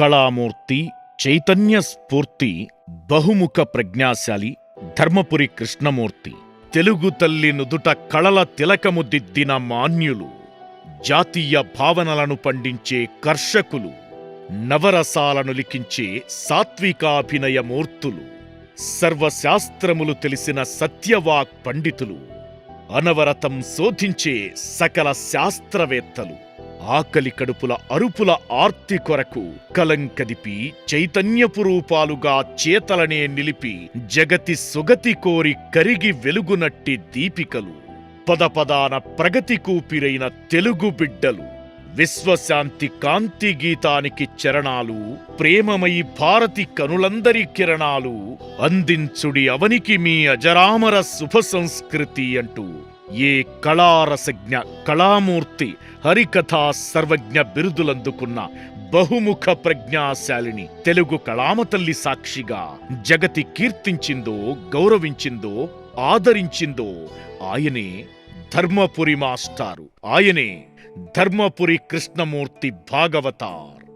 కళామూర్తి చైతన్య స్ఫూర్తి బహుముఖ ప్రజ్ఞాశాలి ధర్మపురి కృష్ణమూర్తి. తెలుగు తల్లి నుదుట కళల తిలకముదిద్దిన మాన్యులు జాతీయ భావనలను పండించే కర్షకులు నవరసాలను లిఖించే సాత్వికాభినయమూర్తులు సర్వశాస్త్రములు తెలిసిన సత్యవాక్ పండితులు అనవరతం శోధించే సకల శాస్త్రవేత్తలు. ఆకలి కడుపుల అరుపుల ఆర్తి కొరకు కలంకదిపి చైతన్యపు రూపాలుగా చేతలనే నిలిపి జగతి సుగతి కోరి కరిగి వెలుగునట్టి దీపికలు. పదపదాన ప్రగతి కూపిరైన తెలుగు బిడ్డలు. విశ్వశాంతి కాంతి గీతానికి చరణాలు ప్రేమమై భారతి కనులందరి కిరణాలు అందించుడి అవనికి మీ అజరామర శుభ సంస్కృతి అంటూ ఏ కళారసజ్ఞ కళామూర్తి హరికథా సర్వజ్ఞ బిరుదులందుకున్న బహుముఖ ప్రజ్ఞాశాలిని తెలుగు కళామతల్లి సాక్షిగా జగతి కీర్తించిందో గౌరవించిందో ఆదరించిందో ఆయనే ధర్మపురి మాస్టారు. ఆయనే ధర్మపురి కృష్ణమూర్తి భాగవతార్.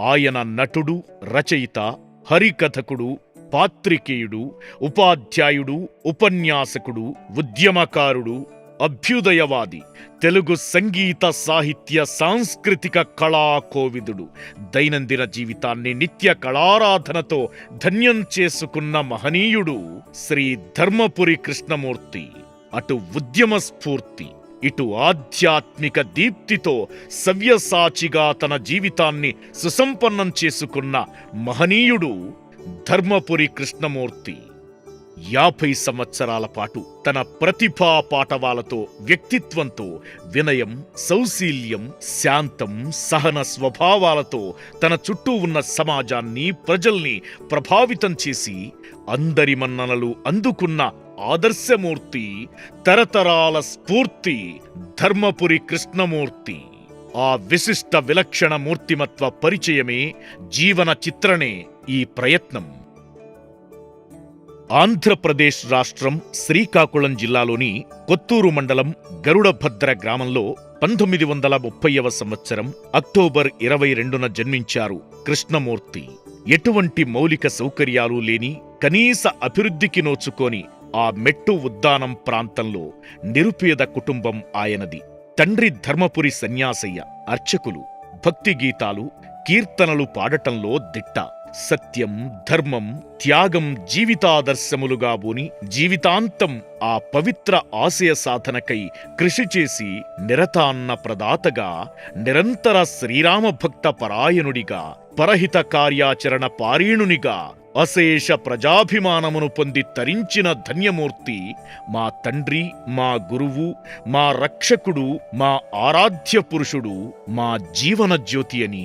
ఆయన నటుడు రచయిత హరికథకుడు పాత్రికేయుడు ఉపాధ్యాయుడు ఉపన్యాసకుడు ఉద్యమకారుడు అభ్యుదయవాది తెలుగు సంగీత సాహిత్య సాంస్కృతిక కళా కోవిదుడు దైనందిన జీవితాన్ని నిత్య కళారాధనతో ధన్యం చేసుకున్న మహనీయుడు శ్రీ ధర్మపురి కృష్ణమూర్తి. అటు ఉద్యమ స్ఫూర్తి ఇటు ఆధ్యాత్మిక దీప్తితో సవ్యసాచిగా తన జీవితాన్ని సుసంపన్నం చేసుకున్న మహనీయుడు ధర్మపురి కృష్ణమూర్తి. యాభై సంవత్సరాల పాటు తన ప్రతిభా పాటవాలతో వ్యక్తిత్వంతో వినయం సౌశీల్యం శాంతం సహన స్వభావాలతో తన చుట్టూ ఉన్న సమాజాన్ని ప్రజల్ని ప్రభావితం చేసి అందరి మన్ననలు అందుకున్న ఆదర్శమూర్తి తరతరాల స్ఫూర్తి ధర్మపురి కృష్ణమూర్తి. ఆ విశిష్ట విలక్షణ మూర్తిమత్వ పరిచయమే జీవన చిత్రణే ఈ ప్రయత్నం. ఆంధ్రప్రదేశ్ రాష్ట్రం శ్రీకాకుళం జిల్లాలోని కొత్తూరు మండలం గరుడభద్ర గ్రామంలో పంతొమ్మిది వందల ముప్పైవ సంవత్సరం అక్టోబర్ ఇరవై రెండున జన్మించారు కృష్ణమూర్తి. ఎటువంటి మౌలిక సౌకర్యాలు లేని కనీస అభివృద్ధికి నోచుకొని ఆ మెట్టు ఉద్దానం ప్రాంతంలో నిరుపేద కుటుంబం ఆయనది. తండ్రి ధర్మపురి సన్యాసయ్య అర్చకులు భక్తి గీతాలు కీర్తనలు పాడటంలో దిట్ట. సత్యం ధర్మం త్యాగం జీవితాదర్శములుగా బూని జీవితాంతం ఆ పవిత్ర ఆశయ సాధనకై కృషి చేసి నిరతాన్న ప్రదాతగా నిరంతర శ్రీరామ భక్త పరాయణుడిగా పరహిత కార్యాచరణ పారీణునిగా అశేష ప్రజాభిమానమును పొంది తరించిన ధన్యమూర్తి మా తండ్రి మా గురువు మా రక్షకుడు మా ఆరాధ్య పురుషుడు మా జీవన జ్యోతి అని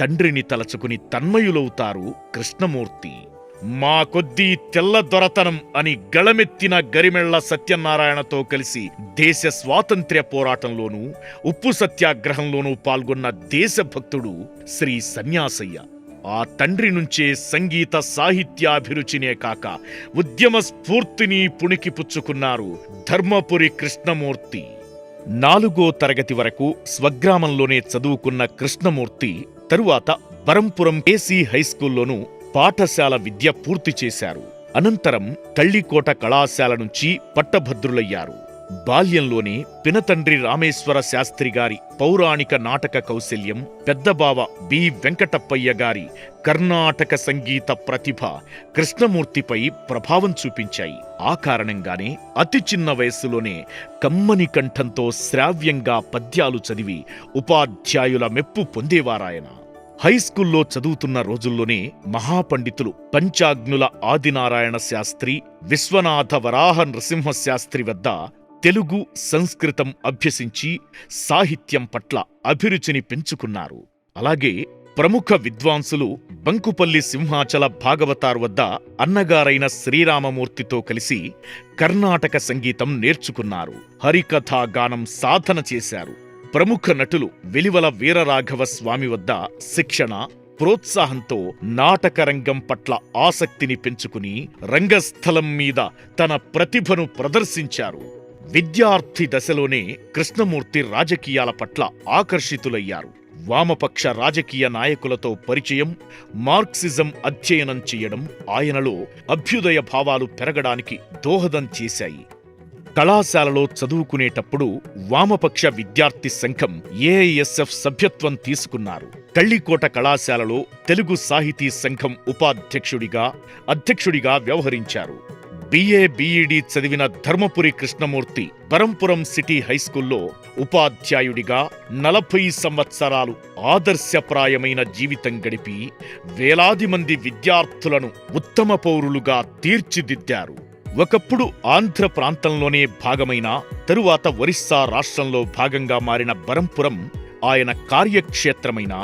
తండ్రిని తలచుకుని తన్మయులవుతారు కృష్ణమూర్తి. మా కొద్దీ తెల్ల దొరతనం అని గళమెత్తిన గరిమెళ్ళ సత్యనారాయణతో కలిసి దేశ స్వాతంత్ర్య పోరాటంలోనూ ఉప్పు సత్యాగ్రహంలోనూ పాల్గొన్న దేశభక్తుడు శ్రీ సన్యాసయ్య. ఆ తండ్రి నుంచే సంగీత సాహిత్యాభిరుచినే కాక ఉద్యమ స్ఫూర్తిని పుణికిపుచ్చుకున్నారు ధర్మపురి కృష్ణమూర్తి. నాలుగో తరగతి వరకు స్వగ్రామంలోనే చదువుకున్న కృష్ణమూర్తి తరువాత బరంపురం ఏసీ హైస్కూల్లోనూ పాఠశాల విద్య పూర్తి చేశారు. అనంతరం తళ్ళికోట కళాశాల నుంచి పట్టభద్రులయ్యారు. బాల్యంలోనే పినతండ్రి రామేశ్వర శాస్త్రి గారి పౌరాణిక నాటక కౌశల్యం పెద్దబావ బి. వెంకటప్పయ్య గారి కర్ణాటక సంగీత ప్రతిభ కృష్ణమూర్తిపై ప్రభావం చూపించాయి. ఆ కారణంగానే అతి చిన్న వయస్సులోనే కమ్మని కంఠంతో శ్రావ్యంగా పద్యాలు చదివి ఉపాధ్యాయుల మెప్పు పొందేవారాయన. హైస్కూల్లో చదువుతున్న రోజుల్లోనే మహాపండితులు పంచాగ్నుల ఆదినారాయణ శాస్త్రి విశ్వనాథ వరాహ నృసింహ శాస్త్రి వద్ద తెలుగు సంస్కృతం అభ్యసించి సాహిత్యం పట్ల అభిరుచిని పెంచుకున్నారు. అలాగే ప్రముఖ విద్వాంసులు బంకుపల్లి సింహాచల భాగవతార్ వద్ద అన్నగారైన శ్రీరామమూర్తితో కలిసి కర్ణాటక సంగీతం నేర్చుకున్నారు. హరికథా గానం సాధన చేశారు. ప్రముఖ నటులు వెలివల వీరరాఘవ స్వామి వద్ద శిక్షణ ప్రోత్సాహంతో నాటకరంగం పట్ల ఆసక్తిని పెంచుకుని రంగస్థలం మీద తన ప్రతిభను ప్రదర్శించారు. విద్యార్థి దశలోనే కృష్ణమూర్తి రాజకీయాల పట్ల ఆకర్షితులయ్యారు. వామపక్ష రాజకీయ నాయకులతో పరిచయం మార్క్సిజం అధ్యయనం చేయడం ఆయనలో అభ్యుదయ భావాలు పెరగడానికి దోహదం చేశాయి. కళాశాలలో చదువుకునేటప్పుడు వామపక్ష విద్యార్థి సంఘం ఏఎస్ఎఫ్ సభ్యత్వం తీసుకున్నారు. కళ్ళికోట కళాశాలలో తెలుగు సాహితీ సంఘం ఉపాధ్యక్షుడిగా అధ్యక్షుడిగా వ్యవహరించారు. బిఏ బిఈడి చదివిన ధర్మపురి కృష్ణమూర్తి పరంపురం సిటీ హైస్కూల్లో ఉపాధ్యాయుడిగా నలభై సంవత్సరాలు ఆదర్శప్రాయమైన జీవితం గడిపి వేలాది మంది విద్యార్థులను ఉత్తమ పౌరులుగా తీర్చిదిద్దారు. ఒకప్పుడు ఆంధ్ర ప్రాంతంలోనే భాగమైన తరువాత ఒరిస్సా రాష్ట్రంలో భాగంగా మారిన బరంపురం ఆయన కార్యక్షేత్రమైన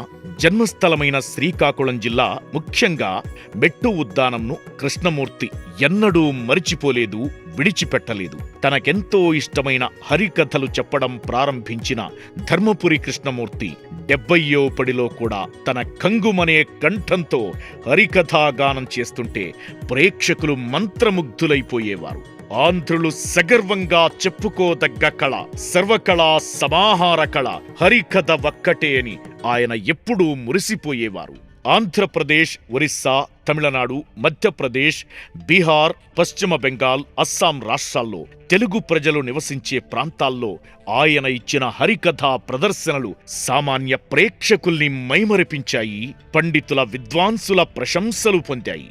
జన్మస్థలమైన శ్రీకాకుళం జిల్లా ముఖ్యంగా మెట్టు ఉద్దానంను కృష్ణమూర్తి ఎన్నడూ మరిచిపోలేదు విడిచిపెట్టలేదు. తనకెంతో ఇష్టమైన హరికథలు చెప్పడం ప్రారంభించిన ధర్మపురి కృష్ణమూర్తి డెబ్బయ్యో పడిలో కూడా తన కంగుమనే కంఠంతో హరికథాగానం చేస్తుంటే ప్రేక్షకులు మంత్రముగ్ధులైపోయేవారు. ఆంధ్రులు సగర్వంగా చెప్పుకోదగ్గ కళ సర్వకళా సమాహార కళ హరికథ ఒక్కటే అని ఆయన ఎప్పుడూ మురిసిపోయేవారు. ఆంధ్రప్రదేశ్ ఒరిస్సా తమిళనాడు మధ్యప్రదేశ్ బీహార్ పశ్చిమ బెంగాల్ అస్సాం రాష్ట్రాల్లో తెలుగు ప్రజలు నివసించే ప్రాంతాల్లో ఆయన ఇచ్చిన హరికథా ప్రదర్శనలు సామాన్య ప్రేక్షకుల్ని మైమరిపించాయి పండితుల విద్వాంసుల ప్రశంసలు పొందాయి.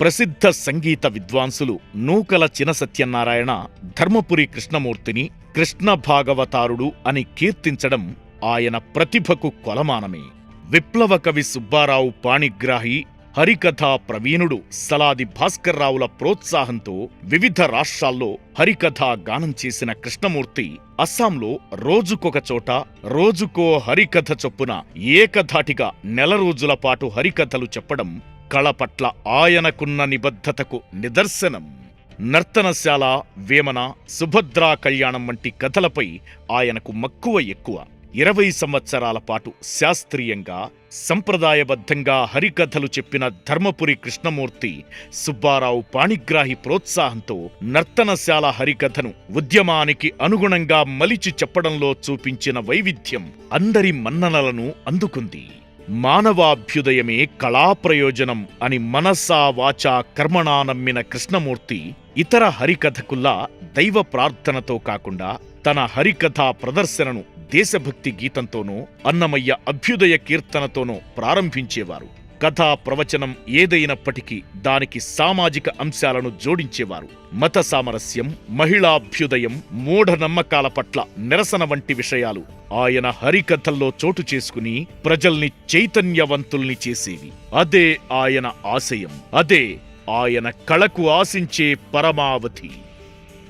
ప్రసిద్ధ సంగీత విద్వాంసులు నూకల చిన సత్యనారాయణ ధర్మపురి కృష్ణమూర్తిని కృష్ణ భాగవతారుడు అని కీర్తించడం ఆయన ప్రతిభకు కొలమానమే. విప్లవ కవి సుబ్బారావు పాణిగ్రాహి హరికథా ప్రవీణుడు సలాది భాస్కర్రావుల ప్రోత్సాహంతో వివిధ రాష్ట్రాల్లో హరికథా గానం చేసిన కృష్ణమూర్తి అస్సాంలో రోజుకొక చోట రోజుకో హరికథ చొప్పున ఏకధాటిగా నెల రోజుల పాటు హరికథలు చెప్పడం కళ పట్ల ఆయనకున్న నిబద్ధతకు నిదర్శనం. నర్తనశాల వేమన సుభద్రా కళ్యాణం వంటి కథలపై ఆయనకు మక్కువ ఎక్కువ. ఇరవై సంవత్సరాల పాటు శాస్త్రీయంగా సంప్రదాయబద్ధంగా హరికథలు చెప్పిన ధర్మపురి కృష్ణమూర్తి సుబ్బారావు పాణిగ్రాహి ప్రోత్సాహంతో నర్తనశాల హరికథను ఉద్యమానికి అనుగుణంగా మలిచి చెప్పడంలో చూపించిన వైవిధ్యం అందరి మన్ననలను అందుకుంది. మానవాభ్యుదయమే కళాప్రయోజనం అని మనసా వాచా కర్మణా నమ్మిన కృష్ణమూర్తి ఇతర హరికథకుల్లా దైవ ప్రార్థనతో కాకుండా తన హరికథా ప్రదర్శనను దేశభక్తి గీతంతోనో అన్నమయ్య అభ్యుదయ కీర్తనతోనో ప్రారంభించేవారు. కథా ప్రవచనం ఏదైనప్పటికీ దానికి సామాజిక అంశాలను జోడించేవారు. మత సామరస్యం మహిళాభ్యుదయం మూఢనమ్మకాల పట్ల నిరసన వంటి విషయాలు ఆయన హరికథల్లో చోటు చేసుకుని ప్రజల్ని చైతన్యవంతుల్ని చేసేవి. అదే ఆయన ఆశయం. అదే ఆయన కళకు ఆశించే పరమావధి.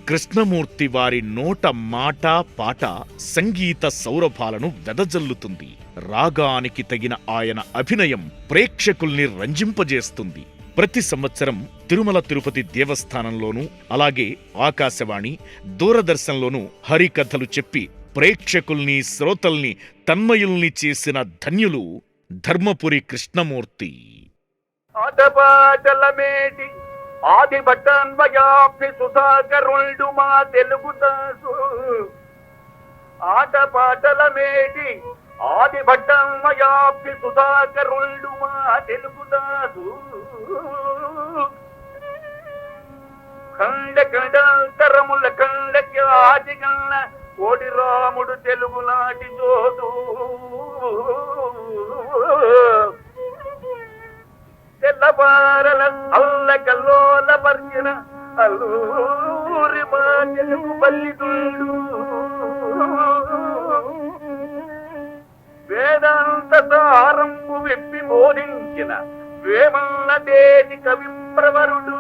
కృష్ణమూర్తి వారి నోట మాట పాట సంగీత సౌరభాలను వెదజల్లుతుంది. రాగానికి తగిన ఆయన అభినయం ప్రేక్షకుల్ని రంజింపజేస్తుంది. ప్రతి సంవత్సరం తిరుమల తిరుపతి దేవస్థానంలోనూ అలాగే ఆకాశవాణి దూరదర్శన్లోనూ హరికథలు చెప్పి ప్రేక్షకుల్ని శ్రోతల్ని తన్మయుల్ని చేసిన ధన్యులు ధర్మపురి కృష్ణమూర్తి. ఆటపాటల మేటి ఆది బట్టన్వయాప్తి సుధాకరుండు మా తెలుగు దాసు. ఆటపాటల మేటి ఆది భట్టన్వయాప్తి సుధాకరుండు మా తెలుగు దాసు. ఖండ ఖండాంతరముల ఖండకి ఆదిగన్న కోడి రాముడు తెలుగు నాటి జోదు. తెల్లబారల అల్ల కల్లోల అల్లూరి మా తెలుగు పల్లిదుండు వేదాంత సారంపు విప్పి బోధించిన వేమల్ల దేశి కవి ప్రవరుడు.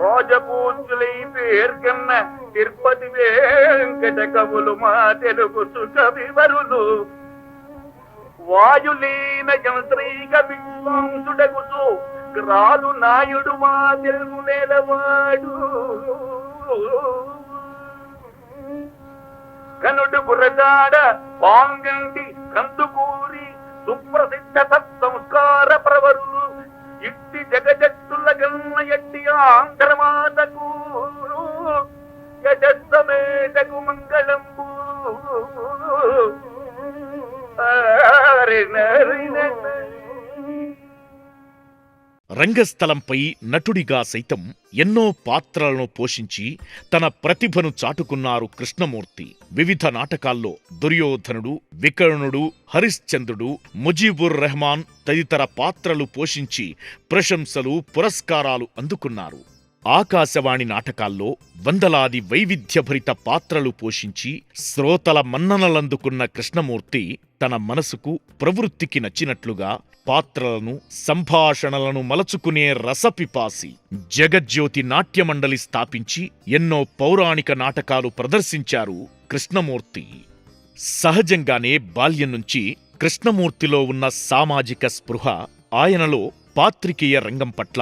రాజపూజులై పేర్కన్న తిరుపతి వెంకట కవులు మా తెలుగు సుఖ వివరులు వాయులీన యంత్రీక విద్వాంసుడగుతూ గ్రాలు నాయుడు మా తెలుగు నేలవాడు. కనుడు గురజాడ పాంగంటి కందుకూరి సుప్రసిద్ధ సత్సంస్కార ప్రవరులు ఇట్టి జగజట్టుల గన్న ఎట్టి ఆంధ్రమాతకు. యశస్సమేటకు మంగళం రంగస్థలంపై నటుడిగా సైతం ఎన్నో పాత్రలను పోషించి తన ప్రతిభను చాటుకున్నారు కృష్ణమూర్తి. వివిధ నాటకాల్లో దుర్యోధనుడు వికర్ణుడు హరిశ్చంద్రుడు ముజీబుర్ రెహమాన్ తదితర పాత్రలు పోషించి ప్రశంసలు పురస్కారాలు అందుకున్నారు. ఆకాశవాణి నాటకాల్లో వందలాది వైవిధ్యభరిత పాత్రలు పోషించి శ్రోతల మన్ననలందుకున్న కృష్ణమూర్తి తన మనసుకు ప్రవృత్తికి నచ్చినట్లుగా పాత్రలను సంభాషణలను మలచుకునే రసపిపాసి జగజ్యోతి నాట్యమండలి స్థాపించి ఎన్నో పౌరాణిక నాటకాలు ప్రదర్శించారు కృష్ణమూర్తి. సహజంగానే బాల్యం నుంచి కృష్ణమూర్తిలో ఉన్న సామాజిక స్పృహ ఆయనలో పాత్రికేయ రంగం పట్ల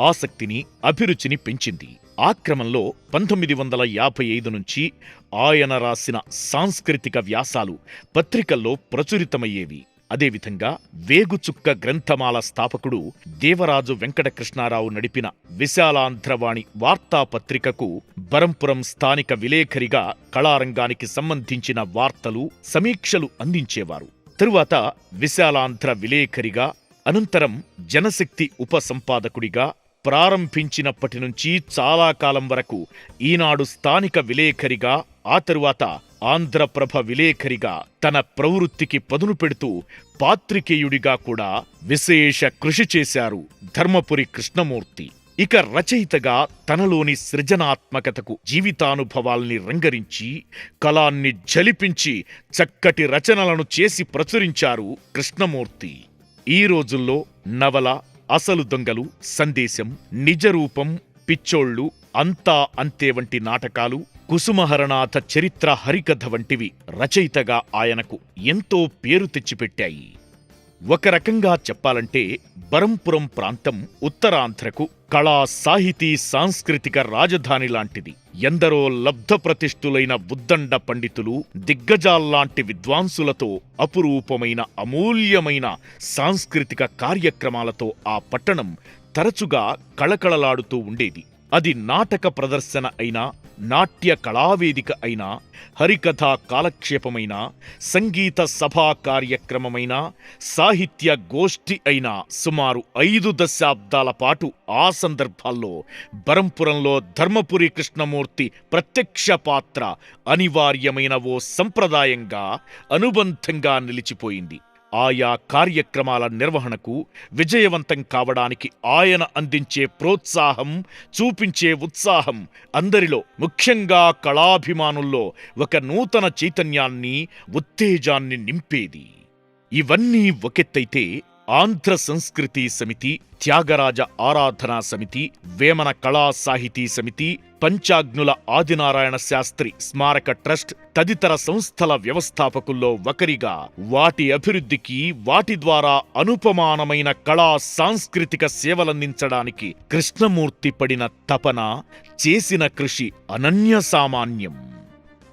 ఆసక్తిని అభిరుచిని పెంచింది. ఆ క్రమంలో పంతొమ్మిది వందల యాభై ఐదు నుంచి ఆయన రాసిన సాంస్కృతిక వ్యాసాలు పత్రికల్లో ప్రచురితమయ్యేవి. అదేవిధంగా వేగుచుక్క గ్రంథమాల స్థాపకుడు దేవరాజు వెంకటకృష్ణారావు నడిపిన విశాలాంధ్రవాణి వార్తాపత్రికకు బరంపురం స్థానిక విలేఖరిగా కళారంగానికి సంబంధించిన వార్తలు సమీక్షలు అందించేవారు. తరువాత విశాలాంధ్ర విలేఖరిగా అనంతరం జనశక్తి ఉపసంపాదకుడిగా ప్రారంభించినప్పటి నుంచి చాలా కాలం వరకు ఈనాడు స్థానిక విలేఖరిగా ఆ తరువాత ఆంధ్రప్రభ విలేఖరిగా తన ప్రవృత్తికి పదును పెడుతూ పాత్రికేయుడిగా కూడా విశేష కృషి చేశారు ధర్మపురి కృష్ణమూర్తి. ఇక రచయితగా తనలోని సృజనాత్మకతకు జీవితానుభవాల్ని రంగరించి కళాన్ని జలిపించి చక్కటి రచనలను చేసి ప్రచురించారు కృష్ణమూర్తి. ఈ రోజుల్లో నవల అసలు దొంగలు సందేశం నిజరూపం పిచ్చోళ్ళు అంతా అంతే వంటి నాటకాలు కుసుమహరనాథ చరిత్ర హరికథ వంటివి రచయితగా ఆయనకు ఎంతో పేరు తెచ్చిపెట్టాయి. ఒక రకంగా చెప్పాలంటే బరంపురం ప్రాంతం ఉత్తరాంధ్రకు కళా సాహితీ సాంస్కృతిక రాజధాని లాంటిది. ఎందరో లబ్ధప్రతిష్ఠులైన ఉద్దండ పండితులు దిగ్గజాల్లాంటి విద్వాంసులతో అపురూపమైన అమూల్యమైన సాంస్కృతిక కార్యక్రమాలతో ఆ పట్టణం తరచుగా కళకళలాడుతూ ఉండేది. అది నాటక ప్రదర్శన అయినా నాట్య కళావేదిక అయినా హరికథా కాలక్షేపమైన సంగీత సభా కార్యక్రమమైన సాహిత్య గోష్ఠి అయినా సుమారు ఐదు దశాబ్దాల పాటు ఆ సందర్భాల్లో బరంపురంలో ధర్మపురి కృష్ణమూర్తి ప్రత్యక్ష పాత్ర అనివార్యమైన ఓ సంప్రదాయంగా అనుబంధంగా నిలిచిపోయింది. ఆయా కార్యక్రమాల నిర్వహణకు విజయవంతం కావడానికి ఆయన అందించే ప్రోత్సాహం చూపించే ఉత్సాహం అందరిలో ముఖ్యంగా కళాభిమానుల్లో ఒక నూతన చైతన్యాన్ని ఉత్తేజాన్ని నింపేది. ఇవన్నీ ఒకెత్తైతే ఆంధ్ర సంస్కృతి సమితి త్యాగరాజ ఆరాధనా సమితి వేమన కళా సాహితీ సమితి పంచాగ్నుల ఆదినారాయణ శాస్త్రి స్మారక ట్రస్ట్ తదితర సంస్థల వ్యవస్థాపకుల్లో ఒకరిగా వాటి అభివృద్ధికి వాటి ద్వారా అనుపమానమైన కళా సాంస్కృతిక సేవలందించడానికి కృష్ణమూర్తి పడిన తపన చేసిన కృషి అనన్య సామాన్యం.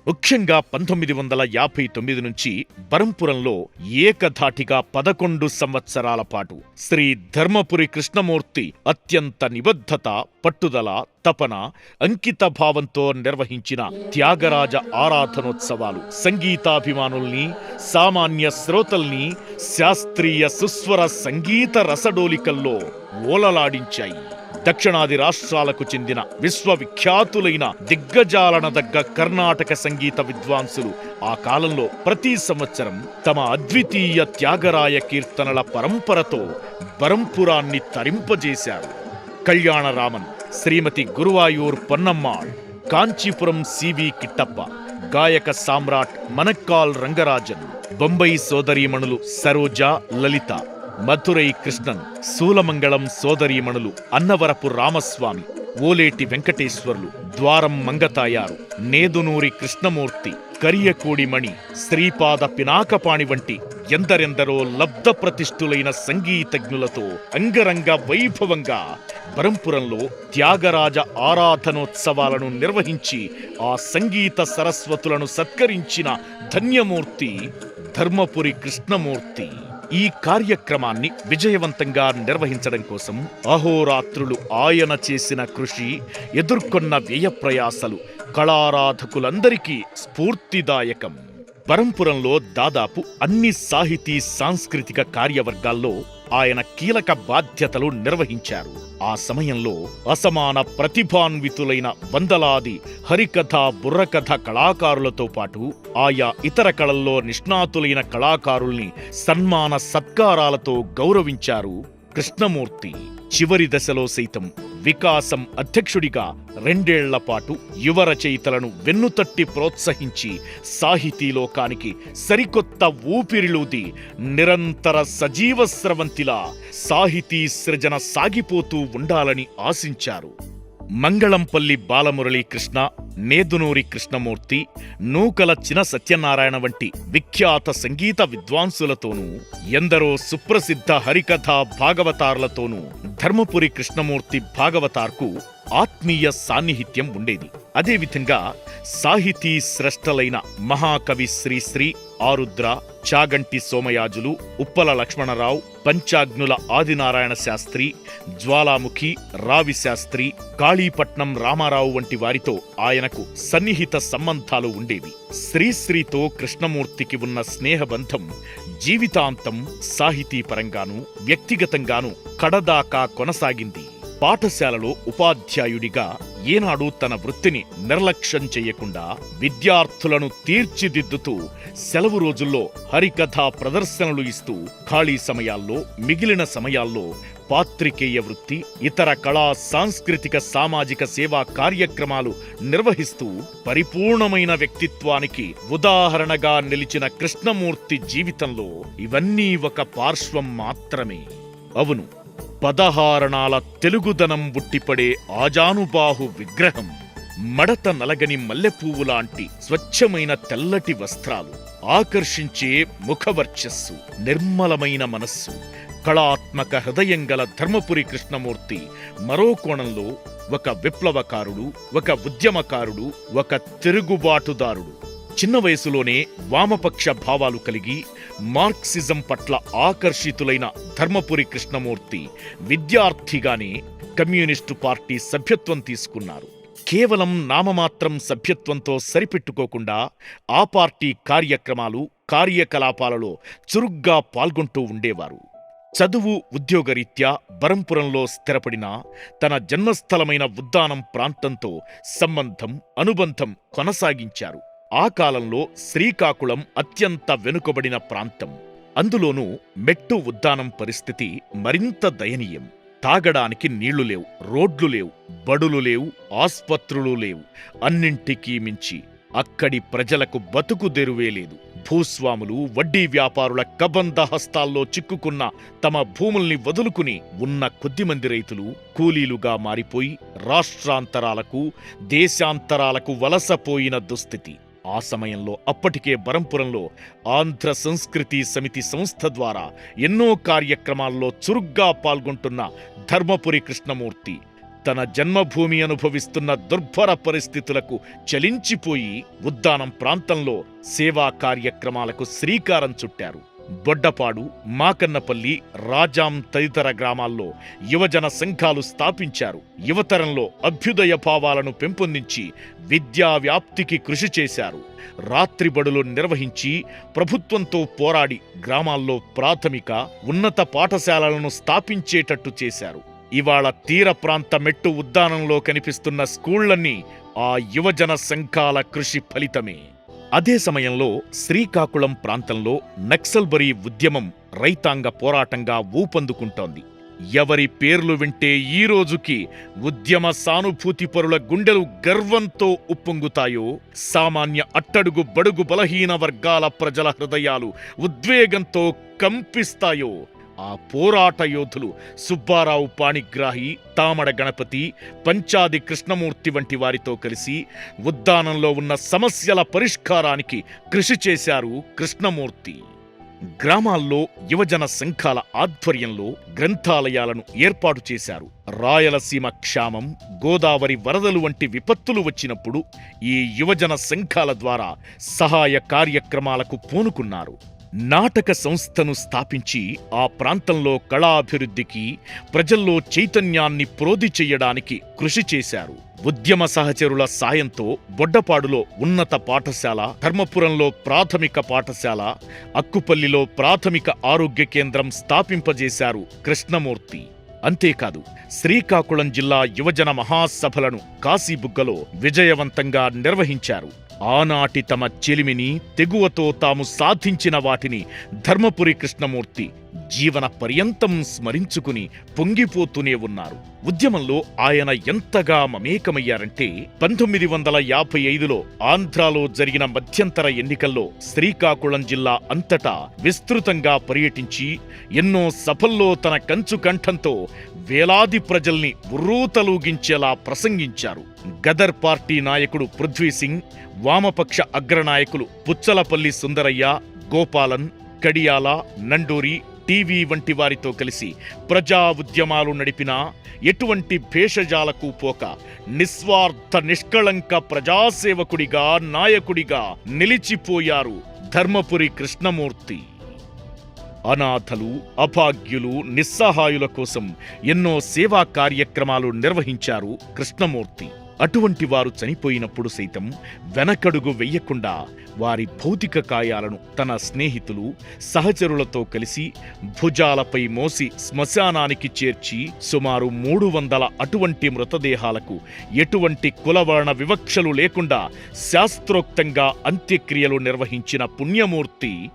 ముఖ్యంగా పంతొమ్మిది వందల యాభై తొమ్మిది నుంచి బరంపురంలో ఏకధాటిగా పదకొండు సంవత్సరాల పాటు శ్రీ ధర్మపురి కృష్ణమూర్తి అత్యంత నిబద్ధత పట్టుదల తపన అంకిత భావంతో నిర్వహించిన త్యాగరాజ ఆరాధనోత్సవాలు. సంగీతాభిమానుల్ని సామాన్య శ్రోతల్ని శాస్త్రీయ సుస్వర సంగీత రసడోలికల్లో ఓలలాడించాయి. దక్షిణాది రాష్ట్రాలకు చెందిన విశ్వవిఖ్యాతులైన దిగ్గజాలనదగ్గ కర్ణాటక సంగీత విద్వాంసులు ఆ కాలంలో ప్రతి సంవత్సరం తమ అద్వితీయ త్యాగరాయ కీర్తనల పరంపరతో బరంపురాన్ని తరింపజేశారు. కళ్యాణరామన్ శ్రీమతి గురువాయూర్ పొన్నమ్మాళ్ కాంచీపురం సివి కిట్టప్ప గాయక సామ్రాట్ మనక్కాల్ రంగరాజన్ బొంబాయి సోదరీమణులు సరోజ లలిత మధురై కృష్ణన్ సూలమంగళం సోదరీమణులు అన్నవరపు రామస్వామి ఓలేటి వెంకటేశ్వర్లు ద్వారం మంగతాయారు నేదునూరి కృష్ణమూర్తి కరియకూడిమణి శ్రీపాద పినాకపాణి వంటి ఎందరెందరో లబ్ధ ప్రతిష్ఠులైన సంగీతజ్ఞులతో అంగరంగ వైభవంగా బరంపురంలో త్యాగరాజ ఆరాధనోత్సవాలను నిర్వహించి ఆ సంగీత సరస్వతులను సత్కరించిన ధన్యమూర్తి ధర్మపురి కృష్ణమూర్తి. ఈ కార్యక్రమాన్ని విజయవంతంగా నిర్వహించడం కోసం అహోరాత్రులు ఆయన చేసిన కృషి ఎదుర్కొన్న వ్యయ ప్రయాసలు కళారాధకులందరికీ స్ఫూర్తిదాయకం. పరంపురంలో దాదాపు అన్ని సాహితీ సాంస్కృతిక కార్యవర్గాల్లో ఆయన కీలక బాధ్యతలు నిర్వహించారు. ఆ సమయంలో అసమాన ప్రతిభాన్వితులైన వందలాది హరికథ బుర్రకథ కళాకారులతో పాటు ఆయా ఇతర కళల్లో నిష్ణాతులైన కళాకారుల్ని సన్మాన సత్కారాలతో గౌరవించారు కృష్ణమూర్తి. చివరి దశలో సైతం వికాసం అధ్యక్షుడిగా రెండేళ్ళ పాటు యువ రచయితలను వెన్నుతట్టి ప్రోత్సహించి సాహితీ లోకానికి సరికొత్త ఊపిరిలూది నిరంతర సజీవ స్రవంతిలా సాహితీ సృజన సాగిపోతూ ఉండాలని ఆశించారు. మంగళంపల్లి బాలమురళీ కృష్ణ నేదునూరి కృష్ణమూర్తి నూకల చిన సత్యనారాయణ వంటి విఖ్యాత సంగీత విద్వాంసులతోనూ ఎందరో సుప్రసిద్ధ హరికథ భాగవతార్లతోనూ ధర్మపురి కృష్ణమూర్తి భాగవతార్కు ఆత్మీయ సాన్నిహిత్యం ఉండేది. అదేవిధంగా సాహితీ స్రష్టలైన మహాకవి శ్రీశ్రీ ఆరుద్ర చాగంటి సోమయాజులు ఉప్పల లక్ష్మణరావు పంచాగ్నుల ఆదినారాయణ శాస్త్రి జ్వాలాముఖి రావి శాస్త్రి కాళీపట్నం రామారావు వంటి వారితో ఆయనకు సన్నిహిత సంబంధాలు ఉండేవి. శ్రీశ్రీతో కృష్ణమూర్తికి ఉన్న స్నేహబంధం జీవితాంతం సాహితీపరంగానూ వ్యక్తిగతంగానూ కడదాకా కొనసాగింది. పాఠశాలలో ఉపాధ్యాయుడిగా ఏనాడు తన వృత్తిని నిర్లక్ష్యం చేయకుండా విద్యార్థులను తీర్చిదిద్దుతూ సెలవు రోజుల్లో హరికథా ప్రదర్శనలు ఇస్తూ ఖాళీ సమయాల్లో మిగిలిన సమయాల్లో పాత్రికేయ వృత్తి ఇతర కళా సాంస్కృతిక సామాజిక సేవా కార్యక్రమాలు నిర్వహిస్తూ పరిపూర్ణమైన వ్యక్తిత్వానికి ఉదాహరణగా నిలిచిన కృష్ణమూర్తి జీవితంలో ఇవన్నీ ఒక పార్శ్వం మాత్రమే. అవును పదహారణాల తెలుగుదనం బుట్టిపడే ఆజానుబాహు విగ్రహం మడత నలగని మల్లెపువ్వు లాంటి స్వచ్ఛమైన తెల్లటి వస్త్రాలు ఆకర్షించే ముఖవర్చస్సు నిర్మలమైన మనస్సు కళాత్మక హృదయం గల ధర్మపురి కృష్ణమూర్తి మరో కోణంలో ఒక విప్లవకారుడు ఒక ఉద్యమకారుడు ఒక తిరుగుబాటుదారుడు. చిన్న వయసులోనే వామపక్ష భావాలు కలిగి మార్క్సిజం పట్ల ఆకర్షితులైన ధర్మపురి కృష్ణమూర్తి విద్యార్థిగానే కమ్యూనిస్టు పార్టీ సభ్యత్వం తీసుకున్నారు. కేవలం నామమాత్రం సభ్యత్వంతో సరిపెట్టుకోకుండా ఆ పార్టీ కార్యక్రమాలు కార్యకలాపాలలో చురుగ్గా పాల్గొంటూ ఉండేవారు. చదువు ఉద్యోగరీత్యా బరంపురంలో స్థిరపడిన తన జన్మస్థలమైన ఉద్దానం ప్రాంతంతో సంబంధం అనుబంధం కొనసాగించారు. ఆ కాలంలో శ్రీకాకుళం అత్యంత వెనుకబడిన ప్రాంతం. అందులోనూ మెట్టు ఉద్దానం పరిస్థితి మరింత దయనీయం. తాగడానికి నీళ్ళు లేవు రోడ్లు లేవు బడులు లేవు ఆస్పత్రులు లేవు. అన్నింటికీ మించి అక్కడి ప్రజలకు బతుకు తెరువే లేదు. భూస్వాములు వడ్డీ వ్యాపారుల కబంధ హస్తాల్లో చిక్కుకున్న తమ భూముల్ని వదులుకుని ఉన్న కొద్దిమంది రైతులు కూలీలుగా మారిపోయి రాష్ట్రాంతరాలకు దేశాంతరాలకు వలసపోయిన దుస్థితి. ఆ సమయంలో అప్పటికే బరంపురంలో ఆంధ్ర సంస్కృతి సమితి సంస్థ ద్వారా ఎన్నో కార్యక్రమాల్లో చురుగ్గా పాల్గొంటున్న ధర్మపురి కృష్ణమూర్తి తన జన్మభూమి అనుభవిస్తున్న దుర్భర పరిస్థితులకు చలించిపోయి ఉద్దానం ప్రాంతంలో సేవా కార్యక్రమాలకు శ్రీకారం చుట్టారు. బొడ్డపాడు మాకన్నపల్లి రాజాం తదితర గ్రామాల్లో యువజన సంఘాలు స్థాపించారు. యువతరంలో అభ్యుదయ భావాలను పెంపొందించి విద్యా వ్యాప్తికి కృషి చేశారు. రాత్రిబడులు నిర్వహించి ప్రభుత్వంతో పోరాడి గ్రామాల్లో ప్రాథమిక ఉన్నత పాఠశాలలను స్థాపించేటట్టు చేశారు. ఇవాళ తీర ప్రాంత మెట్టు ఉద్దానంలో కనిపిస్తున్న స్కూళ్ళన్నీ ఆ యువజన సంఘాల కృషి ఫలితమే. అదే సమయంలో శ్రీకాకుళం ప్రాంతంలో నక్సల్బరీ ఉద్యమం రైతాంగ పోరాటంగా ఊపందుకుంటోంది. ఎవరి పేర్లు వింటే ఈ రోజుకి ఉద్యమ సానుభూతి పరుల గుండెలు గర్వంతో ఉప్పొంగుతాయో సామాన్య అట్టడుగు బడుగు బలహీన వర్గాల ప్రజల హృదయాలు ఉద్వేగంతో కంపిస్తాయో ఆ పోరాట యోధులు సుబ్బారావు పాణిగ్రాహి తామడ గణపతి పంచాది కృష్ణమూర్తి వంటి వారితో కలిసి ఉద్దానంలో ఉన్న సమస్యల పరిష్కారానికి కృషి చేశారు కృష్ణమూర్తి. గ్రామాల్లో యువజన సంఘాల ఆధ్వర్యంలో గ్రంథాలయాలను ఏర్పాటు చేశారు. రాయలసీమ క్షామం గోదావరి వరదలు వంటి విపత్తులు వచ్చినప్పుడు ఈ యువజన సంఘాల ద్వారా సహాయ కార్యక్రమాలకు పూనుకున్నారు. నాటక సంస్థను స్థాపించి ఆ ప్రాంతంలో కళాభివృద్ధికి ప్రజల్లో చైతన్యాన్ని ప్రోది చెయ్యడానికి కృషి చేశారు. ఉద్యమ సహచరుల సాయంతో బొడ్డపాడులో ఉన్నత పాఠశాల ధర్మపురంలో ప్రాథమిక పాఠశాల అక్కుపల్లిలో ప్రాథమిక ఆరోగ్య కేంద్రం స్థాపింపజేశారు కృష్ణమూర్తి. అంతేకాదు శ్రీకాకుళం జిల్లా యువజన మహాసభలను కాశీబుగ్గలో విజయవంతంగా నిర్వహించారు. ఆనాటి తమ చెలిమిని తెగువతో తాము సాధించిన వాటిని ధర్మపురి కృష్ణమూర్తి జీవన పర్యంతం స్మరించుకుని పొంగిపోతూనే ఉన్నారు. ఉద్యమంలో ఆయన ఎంతగా మమేకమయ్యారంటే పంతొమ్మిది వందల యాభై ఐదులో ఆంధ్రాలో జరిగిన మధ్యంతర ఎన్నికల్లో శ్రీకాకుళం జిల్లా అంతటా విస్తృతంగా పర్యటించి ఎన్నో సభల్లో తన కంచు కంఠంతో వేలాది ప్రజల్ని ఉర్రూతలూగించేలా ప్రసంగించారు. గదర్ పార్టీ నాయకుడు పృథ్వీ సింగ్ వామపక్ష అగ్రనాయకులు పుచ్చలపల్లి సుందరయ్య గోపాలన్ కడియాల నండూరి టీవీ వంటి వారితో కలిసి ప్రజా ఉద్యమాలు నడిపినా ఎటువంటి భేషజాలకు పోక నిస్వార్థ నిష్కళంక ప్రజాసేవకుడిగా నాయకుడిగా నిలిచిపోయారు ధర్మపురి కృష్ణమూర్తి. అనాథలు అభాగ్యులు నిస్సహాయుల కోసం ఎన్నో సేవా కార్యక్రమాలు నిర్వహించారు కృష్ణమూర్తి. అటువంటి వారు చనిపోయినప్పుడు సైతం వెనకడుగు వెయ్యకుండా వారి భౌతిక కాయాలను తన స్నేహితులు సహచరులతో కలిసి భుజాలపై మోసి శ్మశానానికి చేర్చి సుమారు మూడు వందల అటువంటి మృతదేహాలకు ఎటువంటి కులవర్ణ వివక్షలు లేకుండా శాస్త్రోక్తంగా అంత్యక్రియలు నిర్వహించిన పుణ్యమూర్తి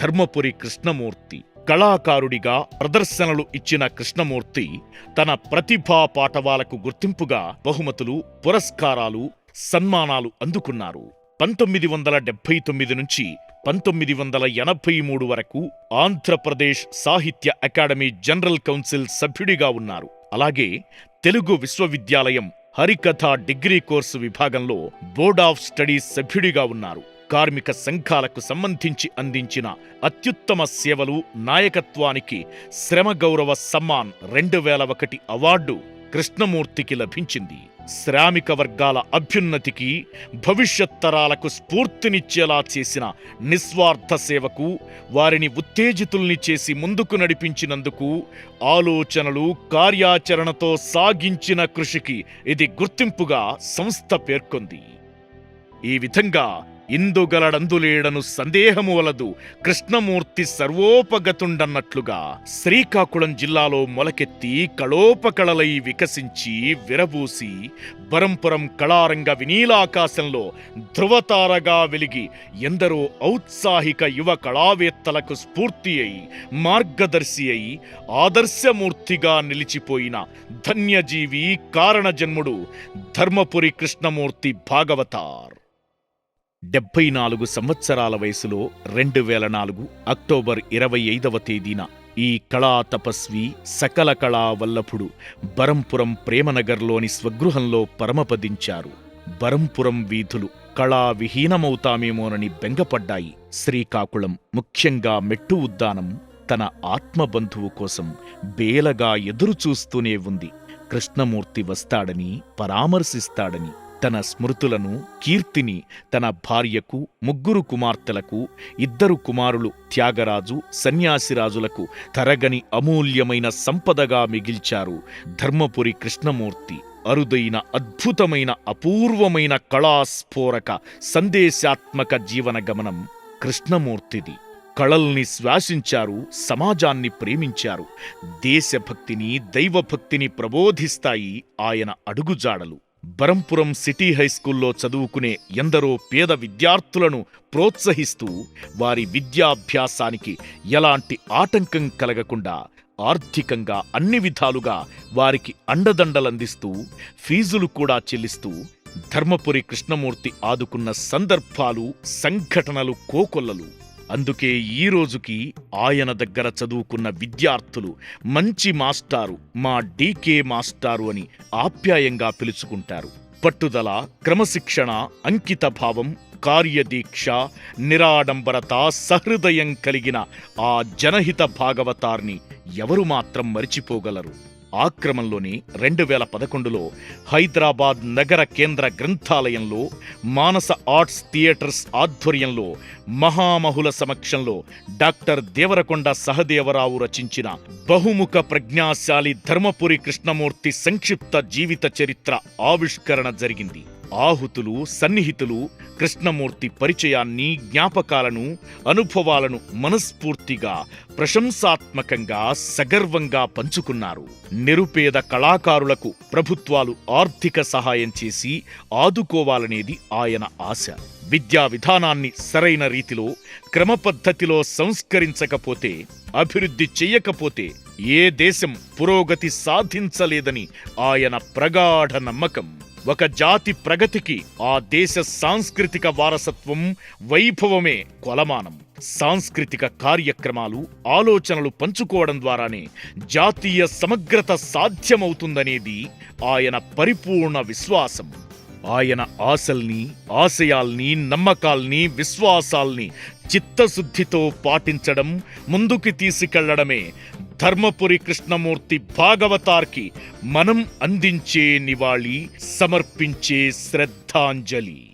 ధర్మపురి కృష్ణమూర్తి. కళాకారుడిగా ప్రదర్శనలు ఇచ్చిన కృష్ణమూర్తి తన ప్రతిభా పాటవాలకు గుర్తింపుగా బహుమతులు పురస్కారాలు సన్మానాలు అందుకున్నారు. పంతొమ్మిది వందల డెబ్బై తొమ్మిది నుంచి పంతొమ్మిది వందల ఎనభై మూడు వరకు ఆంధ్రప్రదేశ్ సాహిత్య అకాడమీ జనరల్ కౌన్సిల్ సభ్యుడిగా ఉన్నారు. అలాగే తెలుగు విశ్వవిద్యాలయం హరికథ డిగ్రీ కోర్సు విభాగంలో బోర్డ్ ఆఫ్ స్టడీస్ సభ్యుడిగా ఉన్నారు. కార్మిక సంఘాలకు సంబంధించి అందించిన అత్యుత్తమ సేవలు నాయకత్వానికి శ్రమ గౌరవ సమ్మాన్ రెండు వేల ఒకటి అవార్డు కృష్ణమూర్తికి లభించింది. శ్రామిక వర్గాల అభ్యున్నతికి భవిష్యత్ తరాలకు స్ఫూర్తినిచ్చేలా చేసిన నిస్వార్థ సేవకు వారిని ఉత్తేజితుల్ని చేసి ముందుకు నడిపించినందుకు ఆలోచనలు కార్యాచరణతో సాగించిన కృషికి ఇది గుర్తింపుగా సంస్థ పేర్కొంది. ఈ విధంగా ఇందుగలడందులేడను సందేహము వలదు. కృష్ణమూర్తి సర్వోపగతుండన్నట్లుగా శ్రీకాకుళం జిల్లాలో మొలకెత్తి కళోపకళలై వికసించి విరబూసి బరంపురం కళారంగ వినీలాకాశంలో ధృవతారగా వెలిగి ఎందరో ఔత్సాహిక యువ కళావేత్తలకు స్ఫూర్తి అయి మార్గదర్శి అయి ఆదర్శమూర్తిగా నిలిచిపోయిన ధన్యజీవి కారణజన్ముడు ధర్మపురి కృష్ణమూర్తి భాగవతార్. డెబ్బై నాలుగు సంవత్సరాల వయసులో రెండు వేల నాలుగు అక్టోబర్ ఇరవై ఐదవ తేదీన ఈ కళా తపస్వి సకల కళా వల్లభుడు బరంపురం ప్రేమనగర్లోని స్వగృహంలో పరమపదించారు. బరంపురం వీధులు కళా విహీనమవుతామేమోనని బెంగపడ్డాయి. శ్రీకాకుళం ముఖ్యంగా మెట్టు ఉద్దానం తన ఆత్మబంధువు కోసం బేలగా ఎదురుచూస్తూనే ఉంది. కృష్ణమూర్తి వస్తాడని పరామర్శిస్తాడని తన స్మృతులను కీర్తిని తన భార్యకు ముగ్గురు కుమార్తెలకు ఇద్దరు కుమారులు త్యాగరాజు సన్యాసిరాజులకు తరగని అమూల్యమైన సంపదగా మిగిల్చారు ధర్మపురి కృష్ణమూర్తి. అరుదైన అద్భుతమైన అపూర్వమైన కళాస్ఫోరక సందేశాత్మక జీవన గమనం కృష్ణమూర్తిది. కళల్ని శ్వాసించారు సమాజాన్ని ప్రేమించారు. దేశభక్తిని దైవభక్తిని ప్రబోధిస్తాయి ఆయన అడుగుజాడలు. బరంపురం సిటీ హైస్కూల్లో చదువుకునే ఎందరో పేద విద్యార్థులను ప్రోత్సహిస్తూ వారి విద్యాభ్యాసానికి ఎలాంటి ఆటంకం కలగకుండా ఆర్థికంగా అన్ని విధాలుగా వారికి అండదండలందిస్తూ ఫీజులు కూడా చెల్లిస్తూ ధర్మపురి కృష్ణమూర్తి ఆదుకున్న సందర్భాలు సంఘటనలు కోకొల్లలు. అందుకే ఈ రోజుకి ఆయన దగ్గర చదువుకున్న విద్యార్థులు మంచి మాస్టారు మా డీకే మాస్టారు అని ఆప్యాయంగా పిలుచుకుంటారు. పట్టుదల క్రమశిక్షణ అంకితభావం కార్యదీక్ష నిరాడంబరత సహృదయం కలిగిన ఆ జనహిత భాగవతార్ని ఎవరు మాత్రం మరిచిపోగలరు? ఆ క్రమంలోనే రెండు వేల పదకొండులో హైదరాబాద్ నగర కేంద్ర గ్రంథాలయంలో మానస ఆర్ట్స్ థియేటర్స్ ఆధ్వర్యంలో మహామహుల సమక్షంలో డాక్టర్ దేవరకొండ సహదేవరావు రచించిన బహుముఖ ప్రజ్ఞాశాలి ధర్మపురి కృష్ణమూర్తి సంక్షిప్త జీవిత చరిత్ర ఆవిష్కరణ జరిగింది. ఆహుతులు సన్నిహితులు కృష్ణమూర్తి పరిచయాన్ని జ్ఞాపకాలను అనుభవాలను మనస్ఫూర్తిగా ప్రశంసాత్మకంగా సగర్వంగా పంచుకున్నారు. నిరుపేద కళాకారులకు ప్రభుత్వాలు ఆర్థిక సహాయం చేసి ఆదుకోవాలనేది ఆయన ఆశ. విద్యా విధానాన్ని సరైన రీతిలో క్రమపద్ధతిలో సంస్కరించకపోతే అభివృద్ధి చెయ్యకపోతే ఏ దేశం పురోగతి సాధించలేదని ఆయన ప్రగాఢ నమ్మకం. ఒక జాతి ప్రగతికి ఆ దేశ సాంస్కృతిక వారసత్వం వైభవమే కొలమానం. సాంస్కృతిక కార్యక్రమాలు ఆలోచనలు పంచుకోవడం ద్వారానే జాతీయ సమగ్రత సాధ్యమవుతుందనేది ఆయన పరిపూర్ణ విశ్వాసం. ఆయన ఆశల్ని ఆశయాల్ని నమ్మకాల్ని విశ్వాసాల్ని చిత్తశుద్ధితో పాటించడం ముందుకు తీసుకెళ్ళడమే ధర్మపురి కృష్ణమూర్తి భాగవతార్కి మనం అందించే నివాళి సమర్పించే శ్రద్ధాంజలి.